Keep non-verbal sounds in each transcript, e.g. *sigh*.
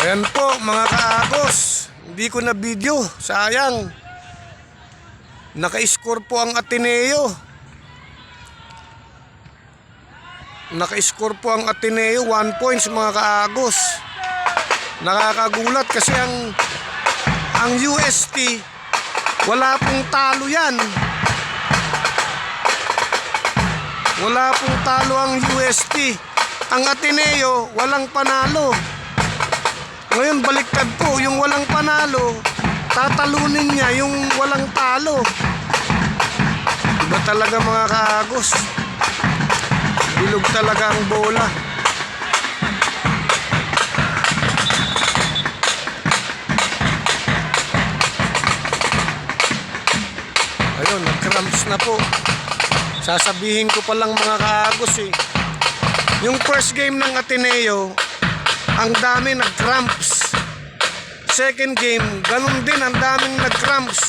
Ayan po mga kaagos. Hindi ko na video. Sayang. Naka-score po ang Ateneo. Naka-score po ang Ateneo. 1 points mga kaagos. Nakakagulat kasi ang ang UST wala pong talo yan. Wala pong talo ang UST. Ang Ateneo walang panalo. Ngayon baliktad po, yung walang panalo, tatalunin niya yung walang talo. Iba talaga mga kaagos. Bilog talaga ang bola. Ayun, nag-cramps na po. Sasabihin ko pa lang mga kaagos eh. Yung first game ng Ateneo, ang dami nag-cramps. Second game, ganun din, ang daming nag-cramps.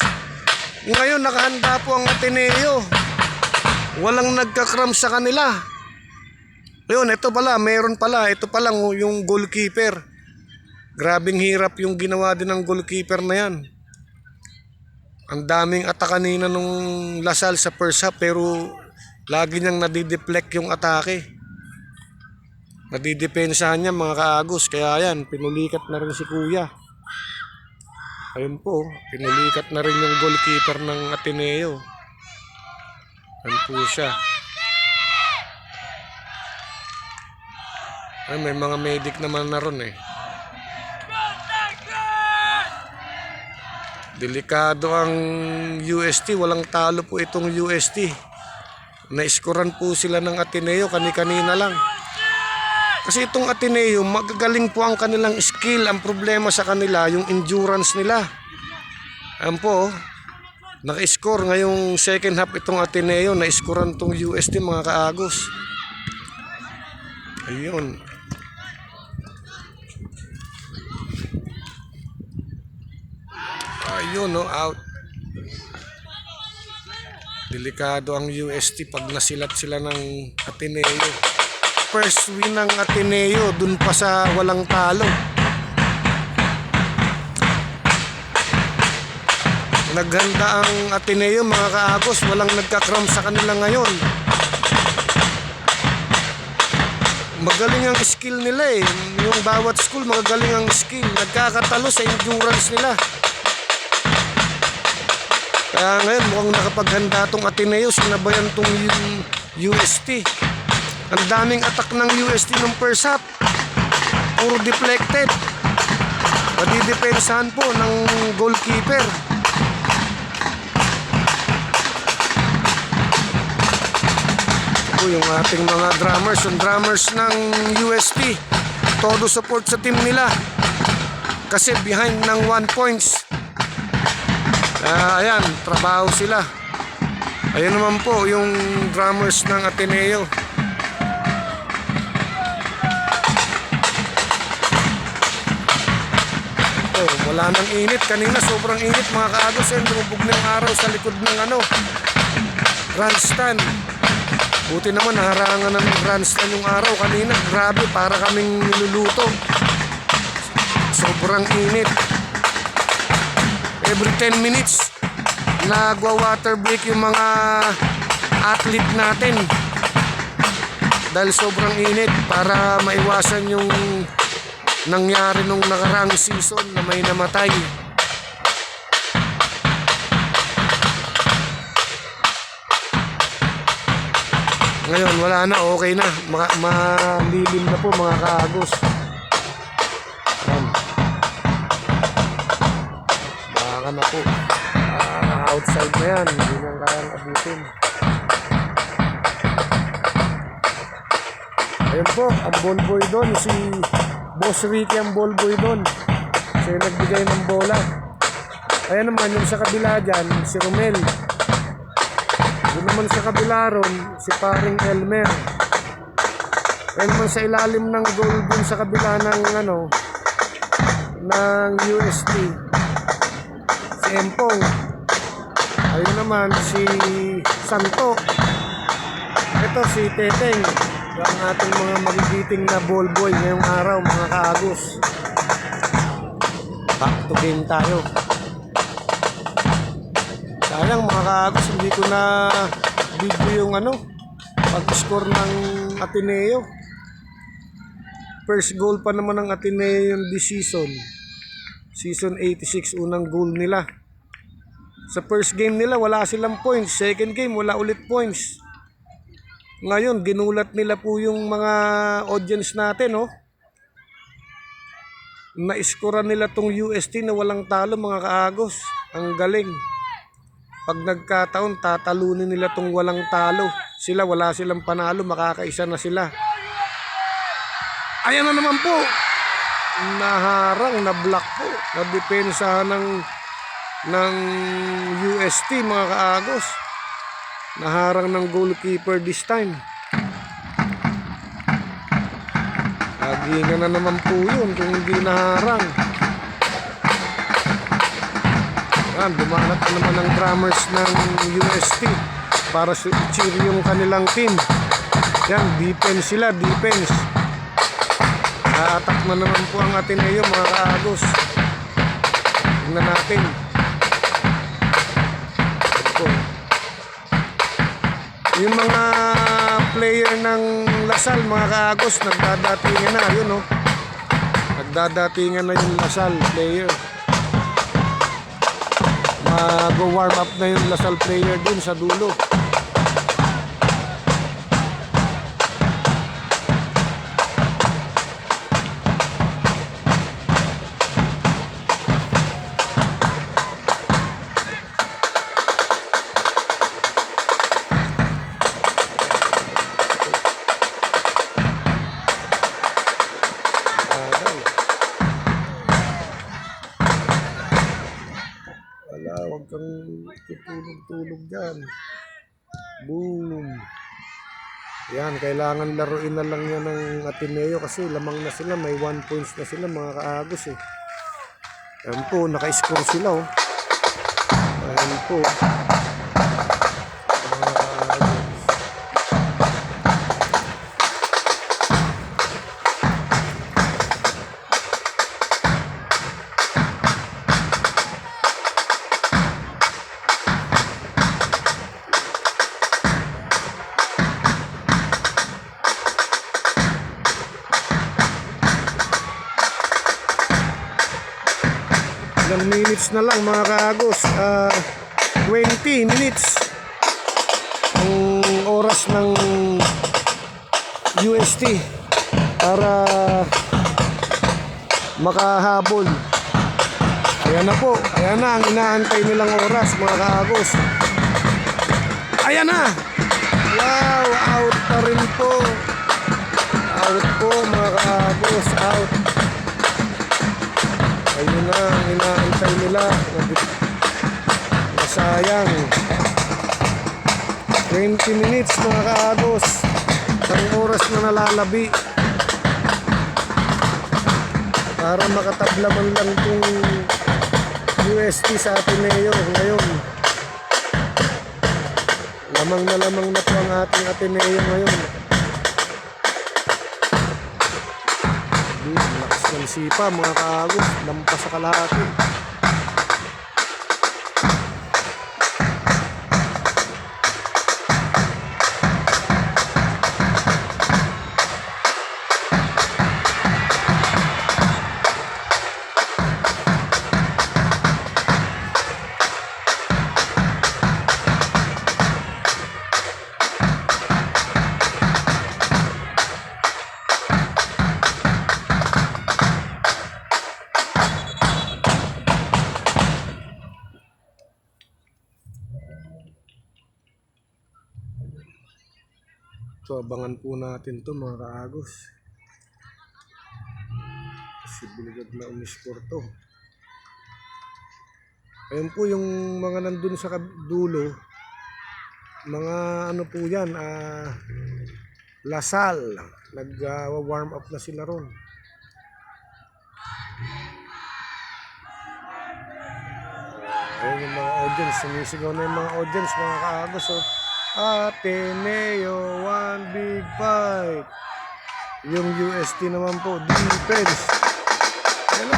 Ngayon, nakahanda po ang Ateneo. Walang nagka-cramps sa kanila. Ayun, ito pala, meron pala. Ito pa lang oh, yung goalkeeper. Grabing hirap yung ginawa din ng goalkeeper na yan. Ang daming ataka kanina nung Lasal sa first half pero lagi niyang nadideflect yung atake. Nadidepensahan niya mga kaagos. Kaya yan, pinulikat na rin si Kuya. Ayun po, pinulikat na rin yung goalkeeper ng Ateneo. Ayun po siya. Ay, may mga medic naman na ron eh. Delikado ang UST. Walang talo po itong UST. Naiskoran po sila ng Ateneo kani-kanina lang. Kasi itong Ateneo, magagaling po ang kanilang skill. Ang problema sa kanila, yung endurance nila. Ayan po, oh. naka-score ngayong second half itong Ateneo. Na-scorean itong UST mga kaagos. Ayun. Ayun, no, out. Delikado ang UST pag nasilat sila ng Ateneo. First win ng Ateneo, dun pa sa walang talo. Naghanda ang Ateneo, mga kaagos, walang nagkakram sa kanila ngayon. Magaling ang skill nila eh. Yung bawat school, magagaling ang skill. Nagkakatalo sa endurance nila. Kaya ngayon, mukhang nakapaghanda tong Ateneo, sinabayan tong UST. Ang daming attack ng UST nung first half. Puro deflected. Madidepensahan po ng goalkeeper. Po yung ating mga drummers, yung drummers ng UST. Todo support sa team nila. Kasi behind ng 1 points. Ah, ayan, trabaho sila. Ayun naman po yung drummers ng Ateneo. Wala nang init. Kanina sobrang init mga kaagos. Ayun, lumubog na yung araw sa likod ng ano, grandstand. Buti naman naharangan ng grandstand yung araw kanina. Grabe, para kaming niluluto. Sobrang init every 10 minutes nagwa-water break yung mga athlete natin dahil sobrang init para maiwasan yung nangyari nung nakarang season na may namatay ngayon wala na okay na Ma- malilim na po mga kaagos Ayan. Baka na po. Ah, outside na yan. Hindi na kayang abutin. Ayun po, ang ball boy doon, si Boss Ricky ang ball boy doon. Siya yung nagbigay ng bola. Ayan naman, yung sa kabila dyan, si Romel. Doon naman sa kabila ron, si paring Elmer. Ayan naman sa ilalim ng goal dun sa kabila ng ano, ng UST si Empong ayun naman si Santo ito si Teteng ang ating mga magigiting na ball boy ngayong araw mga kaagos Back to game tayo. Sayang mga kaagos, hindi ko na video yung ano, pag-score ng Ateneo. First goal pa naman ng Ateneo yung this season. Season 86, unang goal nila. Sa first game nila, wala silang points. Second game, wala ulit points. Ngayon, ginulat nila po yung mga audience natin, oh. Na-scorean nila tong UST na walang talo, mga kaagos. Ang galing. Pag nagkataon, tatalunin nila tong walang talo. Sila, wala silang panalo, makakaisa na sila. Ayan na naman po. Naharang, na-block po. Na-depensa ng, ng UST, mga kaagos. Naharang ng goalkeeper this time. Lagingan na naman po yun kung hindi naharang. Yan, dumanat na naman ang drummers ng UST para cheer yung kanilang team. Yan, defense sila, defense. Naatak na naman po ang Ateneo mga kaagos. Tingnan natin. Yung mga player ng Lasal, mga kaagos, nagdadatingan na. Yun, oh. Nagdadatingan na yung Lasal player. Mag-warm up na yung Lasal player dun sa dulo. Dyan. Boom. Yan, kailangan laruin na lang yan ng Ateneo kasi lamang na sila. May one points na sila mga kaagos eh. Yan po, naka-score sila oh. Ayan po. Minutes na lang mga kaagos. Ah, 20 minutes. Ang oras ng UST para makahabol. Ayan na po. Ayan na ang inaantay nilang oras mga kaagos. Ayan na! Wow! Out pa rin po. Out po mga kaagos. Out. Ayun na ang inaantay nila. Masayang. 20 minutes mga kaagos. Isang oras na nalalabi. Para makatabla man lang itong UST sa Ateneo ngayon. Lamang na lamang na po ang ating Ateneo ngayon. Lakas ng sipa mga kaagos. Lampas sa kalahati. So, abangan po natin to mga kaagos. Posibilidad na umiscore to. Ayun po yung mga nandun sa dulo. Mga ano po yan, ah, Lasal. Nag-warm up na sila ron. Ayun yung mga audience. Sumisigaw na yung mga audience, mga kaagos. Oh. Ateneo, one big fight. Yung UST naman po, defense. Hello.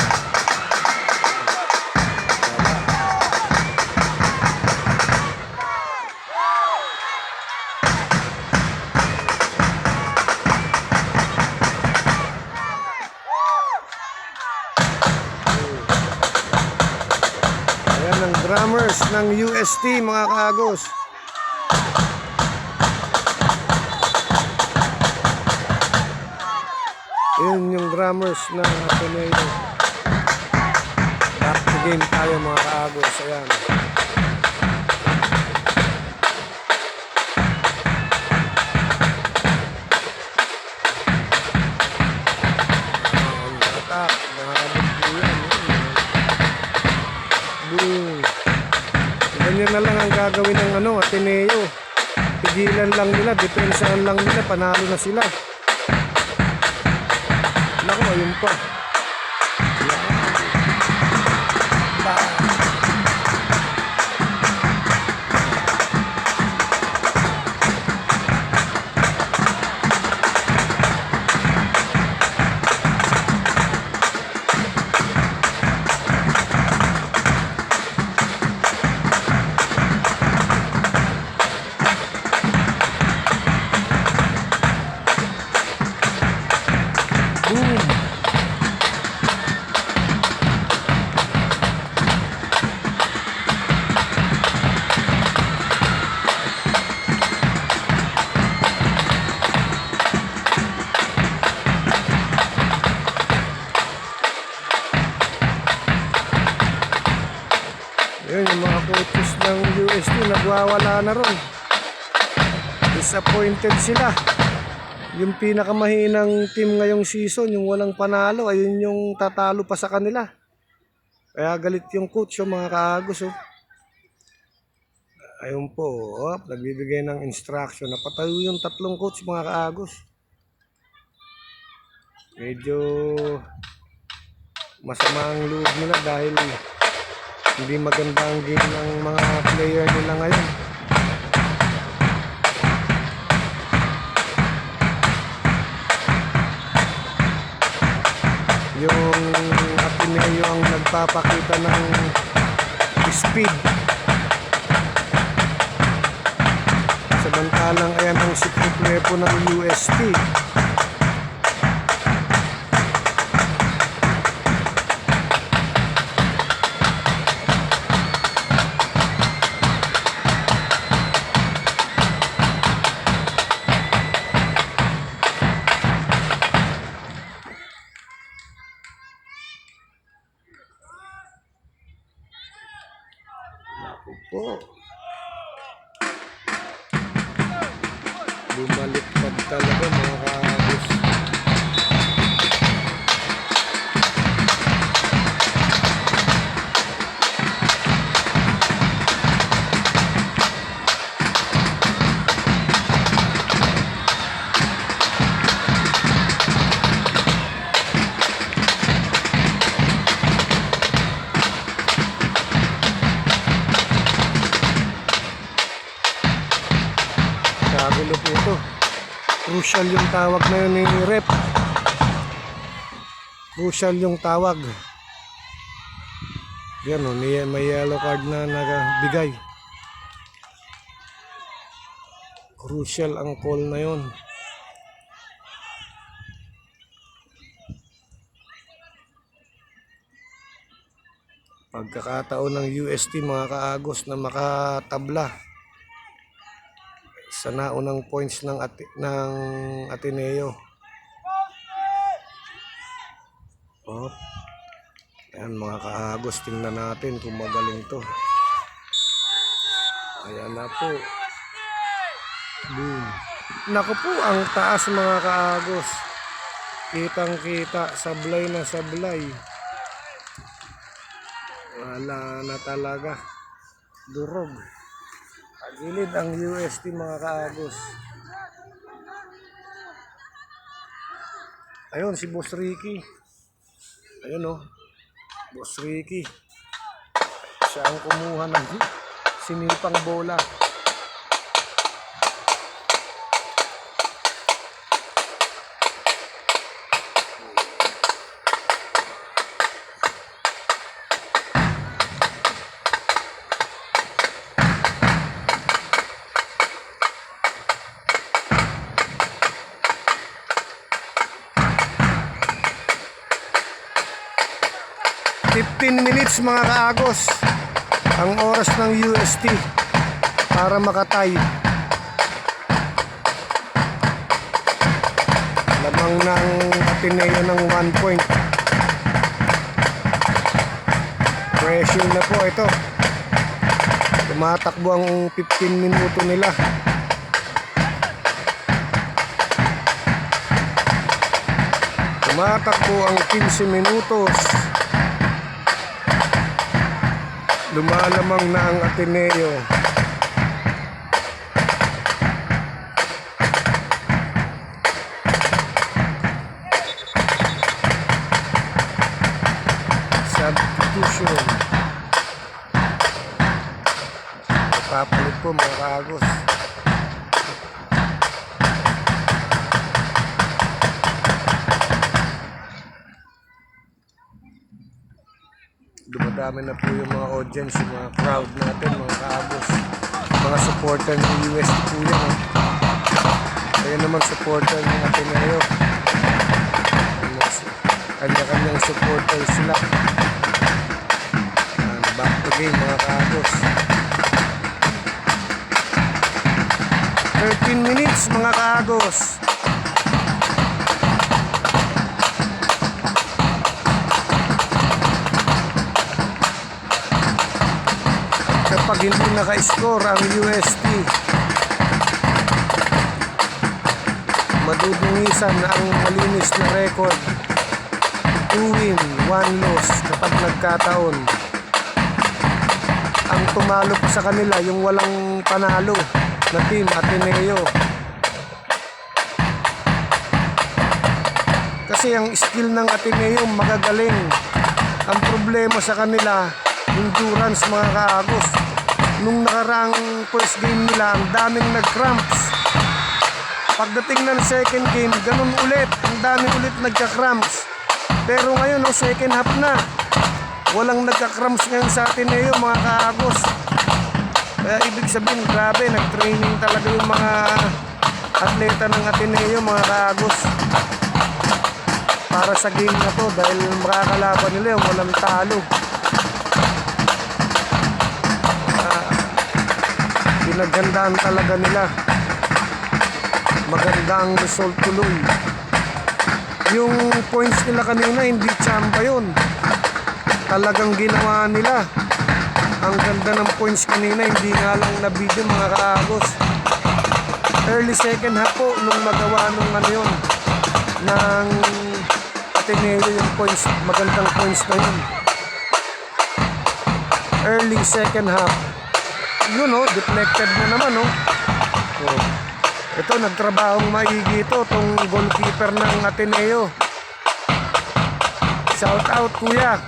Ayan ang drummers ng UST mga kaagos. Yun yung drummers ng Ateneo. Back to game tayo mga kaagos. Ayan. Boom. Ganyan na lang ang gagawin ng ano, Ateneo. Pigilan lang nila, depensahan lang nila, panalo na sila. Naku, ayun pa. UST nagwawala na ron. Disappointed sila. Yung pinakamahinang team ngayong season, yung walang panalo, ayun yung tatalo pa sa kanila. Kaya galit yung coach, yung mga kaagos. Oh. Ayun po, oh, nagbibigay ng instruction. Napatayo yung tatlong coach, mga kaagos. Medyo masama ang loob nila dahil hindi maganda ang game ng mga player nila ngayon. Yung Ateneo ang nagpapakita ng speed. Samantalang ayan ang weapon ng UST. Po. Bumaliktad talaga mga Crucial yung tawag na yun ni Rep. Crucial yung tawag. Yan o, may, yellow card na nagbigay. Crucial ang call na yun. Pagkakataon ng UST mga kaagos na makatabla sa naunang points ng ati, ng Ateneo. Oh. Ayan mga kaagos, tingnan natin kung magaling to. Ayan na po. Boom. Naku po, ang taas mga kaagos. Kitang kita, sablay na sablay. Wala na talaga. Durog. Gilid ang UST mga kaagos. Ayun, si Boss Ricky. Ayun oh. Boss Ricky. Siya ang kumuha ng *laughs* sinipang bola. Fifteen minutes mga kaagos. ang oras ng UST para makatay. Lamang ng Ateneo ng 1 point. Pressure na po ito. Tumatakbo ang 15 minuto nila. Tumatakbo ang 15 minutos. Lumalamang na ang Ateneo. Substitution. Papalit po mga kaagos. Dumadami na po yung mga audience, yung mga crowd natin, mga kaagos. Mga supporter ng UST po yan. Eh. Kaya naman supporter ng Ateneo. Kanya-kanyang supporter sila. Ah, back to game mga kaagos. 13 minutes mga kaagos. Kapag hindi naka-score ang UST madudungisan ang malinis na record. 2 win, 1 loss kapag nagkataon. Ang tumalo sa kanila yung walang panalo na team Ateneo. Kasi ang skill ng Ateneo magagaling. Ang problema sa kanila endurance mga kaagos nung nakaraang first game nila ang daming nag-cramps. Pagdating ng second game ganun ulit. Ang daming ulit nagka-cramps. Pero ngayon oh, second half na. Walang nagka-cramps ngayon sa Ateneo mga kaagos. Kaya ibig sabihin grabe nag-training talaga yung mga atleta ng Ateneo mga kaagos. Para sa game na to dahil makakalaban nila yung walang talo pinaghandaan talaga nila. Maganda ang result tuloy. Yung points nila kanina hindi tsamba yun. Talagang ginawa nila. Ang ganda ng points kanina hindi nga lang na video mga kaagos. Early second half po nung magawa nung ano yun ng Ateneo yung points magandang points na yun. Early second half yun oh, deflected na naman oh. oh. Ito, nagtrabahong maigi ito, itong goalkeeper ng Ateneo. Shout out kuya,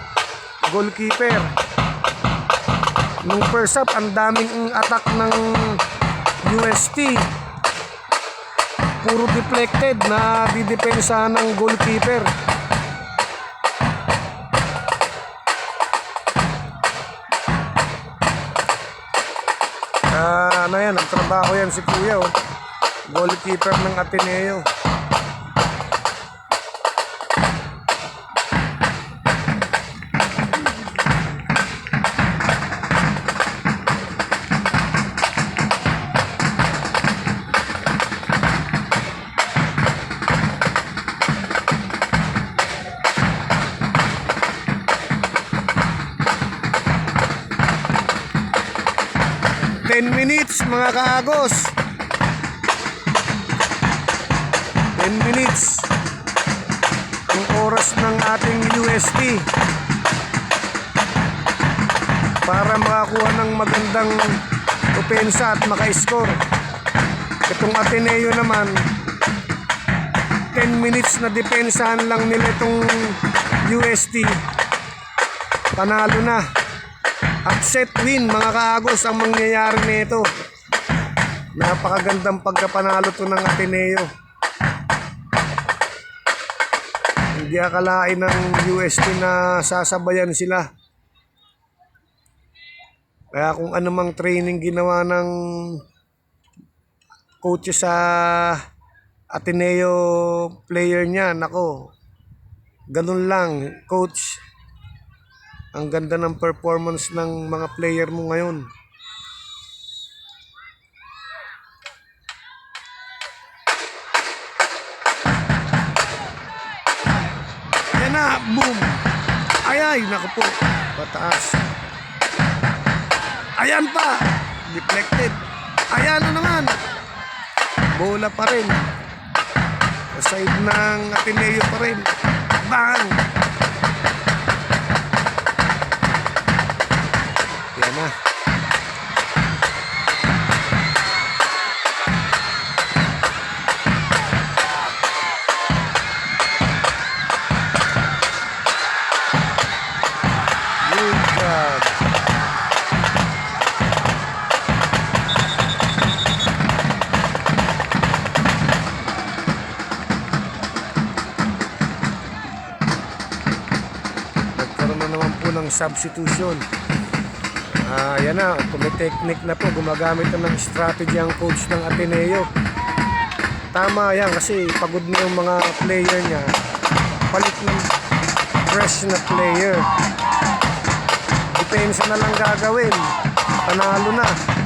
goalkeeper. Nung first up, ang daming attack ng UST. Puro deflected na didepensa ng goalkeeper. Ah, ano yan, ang trabaho yan si Kuya, oh. Goalkeeper ng Ateneo. Mga kaagos. 10 minutes. Ang oras ng ating UST para makakuha ng magandang opensa at maka-score. Itong Ateneo naman 10 minutes na depensahan lang nila itong UST panalo na. Upset win mga kaagos ang mangyayari nito napakagandang pagkapanalo to ng Ateneo Hindi akalain ng UST na sasabayan sila. Kaya kung anumang training ginawa ng coach sa Ateneo player niya, nako, ganun lang, coach. Ang ganda ng performance ng mga player mo ngayon. Naku po. Pataas. Ayan pa! Deflected. Ayan na naman. Bola pa rin. Sa side ng Ateneo pa rin. Bang! Substitution. Ah, yan na, technique na po, gumagamit na ng strategy ang coach ng Ateneo. Tama yan kasi pagod na yung mga player niya. Palit ng fresh na player. Depensa na lang gagawin. Panalo na.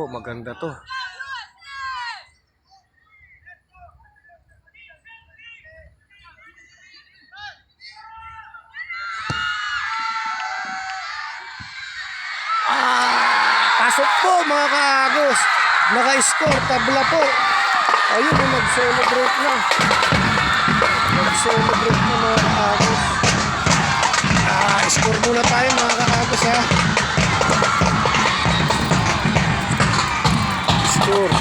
Po, maganda to. Ah, pasok po mga kaagos. Naka-score, tabla po. Ayun, nag-celebrate na. Nag-celebrate na mga kaagos. Ah, score muna tayo mga kaagos ha. প্রচুর